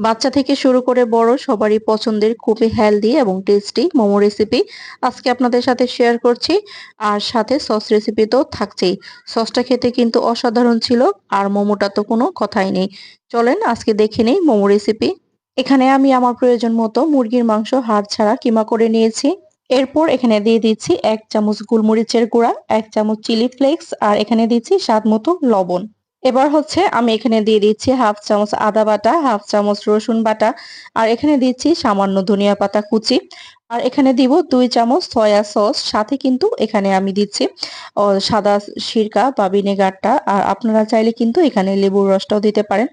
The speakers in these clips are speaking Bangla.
বাচ্চা থেকে শুরু করে বড়, সবারই পছন্দের, খুবই হেলদি এবং টেস্টি মোমো রেসিপি আজকে আপনাদের সাথে শেয়ার করছি। আর সাথে সস রেসিপি তো থাকছেই। সসটা খেতে কিন্তু অসাধারণ ছিল, আর মোমোটা তো কোনো কথাই নেই। চলেন আজকে দেখে নেই মোমো রেসিপি এখানে আমি আমার প্রয়োজন মতো মুরগির মাংস, হাড় ছাড়া কিমা করে নিয়েছি। এরপর এখানে দিয়ে দিচ্ছি এক চামচ গোলমরিচের গুঁড়া, এক চামচ চিলি ফ্লেক্স আর এখানে দিচ্ছি স্বাদ মতো লবণ। এবার হচ্ছে আমি এখানে দিয়ে দিচ্ছি হাফ চামচ আদা বাটা, হাফ চামচ রসুন বাটা, আর এখানে দিচ্ছি সামান্য ধনিয়া পাতা কুচি। আর এখানে দিব দুই চামচ সয়া সস, সাথে কিন্তু এখানে আমি দিচ্ছি সাদা সিরকা বা ভিনেগারটা, আর আপনারা চাইলে কিন্তু এখানে লেবুর রসটাও দিতে পারেন।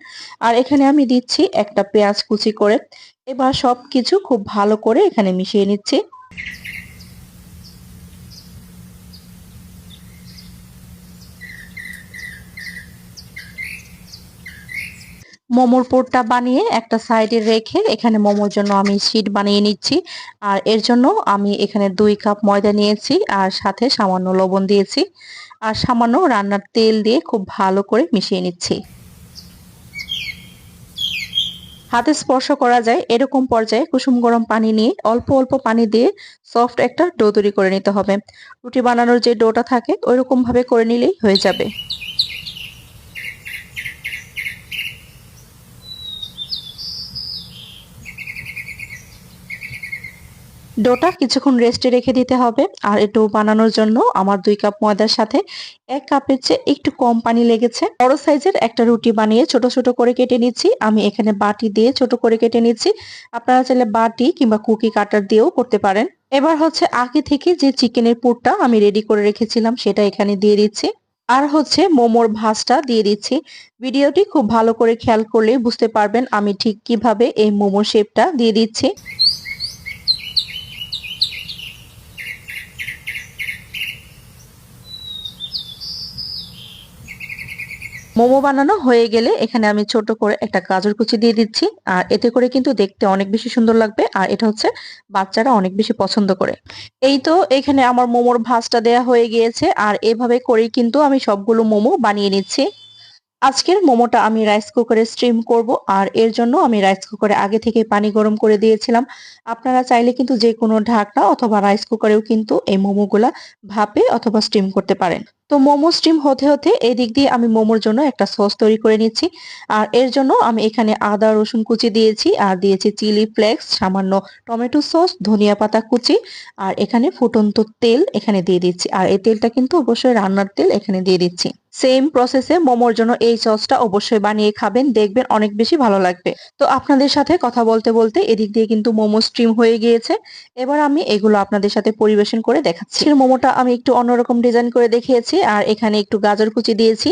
আর এখানে আমি দিচ্ছি একটা পেঁয়াজ কুচি করে। এবার সব কিছু খুব ভালো করে এখানে মিশিয়ে নিচ্ছি। মোমোর পুরটা বানিয়ে একটা সাইডে রেখে এখানে মোমোর জন্য আমি শিট বানিয়ে নিচ্ছি। আর এর জন্য আমি এখানে দুই কাপ ময়দা নিয়েছি আর সাথে সামান্য লবণ দিয়েছি। আর সামান্য রান্নার তেল দিয়ে খুব ভালো করে মিশিয়ে নিচ্ছি। হাতে স্পর্শ করা যায় এরকম পর্যায়ে কুসুম গরম পানি নিয়ে অল্প অল্প পানি দিয়ে সফট একটা ডো তৈরি করে নিতে হবে। রুটি বানানোর যে ডোটা থাকে ওইরকম ভাবে করে নিলেই হয়ে যাবে। ডোটা কিছুক্ষণ রেস্টে রেখে দিতে হবে। আর ডো বানানোর জন্য আমার দুই কাপ ময়দার সাথে এক কাপের চেয়ে একটু কম পানি লেগেছে। বড় সাইজের একটা রুটি বানিয়ে ছোট ছোট করে কেটে নিচ্ছি। আমি এখানে বাটি দিয়ে ছোট করে কেটে নিচ্ছি। আপনারা চাইলে বাটি কিংবা কুকি কাটার দিয়েও করতে পারেন। এবার হচ্ছে আগে থেকে যে চিকেনের পুরটা আমি রেডি করে রেখেছিলাম সেটা এখানে দিয়ে দিচ্ছি। আর হচ্ছে মোমোর ভাজটা দিয়ে দিচ্ছি। ভিডিওটি খুব ভালো করে খেয়াল করলে বুঝতে পারবেন আমি ঠিক কীভাবে এই মোমোর শেপটা দিয়ে দিচ্ছি। মোমো বানানো হয়ে গেলে এখানে আমি ছোট করে একটা গাজর কুচি দিয়ে দিচ্ছি। আর এতে করে কিন্তু দেখতে অনেক বেশি সুন্দর লাগবে। আর এটা হচ্ছে বাচ্চারা অনেক বেশি পছন্দ করে। এই তো এখানে আমার মোমোর ভাজটা দেয়া হয়ে গিয়েছে। আর এভাবে করেই কিন্তু আমি সবগুলো মোমো বানিয়ে নিচ্ছি। আজকের মোমোটা আমি রাইস কুকারে স্টিম করব। আর এর জন্য আমি রাইস কুকারে আগে থেকে পানি গরম করে দিয়েছিলাম। আপনারা চাইলে কিন্তু যে কোনো ঢাকনা অথবা রাইস কুকারেও কিন্তু এই মোমোগুলা ভাপে অথবা স্টিম করতে পারেন। তো মোমো স্টিম হতে হতে এই দিক দিয়ে আমি মোমোর জন্য একটা সস তৈরি করে নিচ্ছি। আর এর জন্য আমি এখানে আদা, রসুন কুচি দিয়েছি আর দিয়েছি চিলি ফ্লেক্স, সামান্য টমেটো সস, ধনিয়া পাতা কুচি আর এখানে ফুটন্ত তেল এখানে দিয়ে দিচ্ছি। আর এই তেলটা কিন্তু অবশ্যই রান্নার তেল এখানে দিয়ে দিচ্ছি। সেম প্রসেসে মোমোর জন্য এই সসটা অবশ্যই বানিয়ে খাবেন, দেখবেন অনেক বেশি ভালো লাগবে। তো আপনাদের সাথে কথা বলতে বলতে এদিক দিয়ে কিন্তু মোমো স্টিম হয়ে গিয়েছে। এবার আমি এগুলো আপনাদের সাথে পরিবেশন করে দেখাচ্ছি। মোমোটা আমি একটু অন্যরকম ডিজাইন করে দেখিয়েছি। আর এখানে একটু গাজর কুচি দিয়েছি।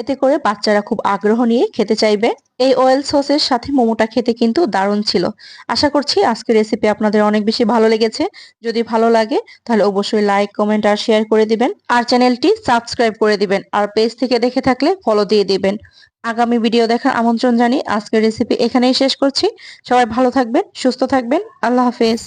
এতে করে বাচ্চারা খুব আগ্রহ নিয়ে খেতে চাইবে। এই অয়েল সসের সাথে মোমোটা খেতে কিন্তু দারুণ ছিল। আশা করছি আজকের রেসিপি আপনাদের অনেক বেশি ভালো লেগেছে। যদি ভালো লাগে, তাহলে অবশ্যই লাইক কমেন্ট আর শেয়ার করে দিবেন। আর চ্যানেলটি সাবস্ক্রাইব করে দিবেন। আর পেজ থেকে দেখে থাকলে ফলো দিয়ে দিবেন। আগামী ভিডিও দেখার আমন্ত্রণ জানিয়ে আজকের রেসিপি এখানেই শেষ করছি। সবাই ভালো থাকবেন, সুস্থ থাকবেন। আল্লাহ হাফেজ।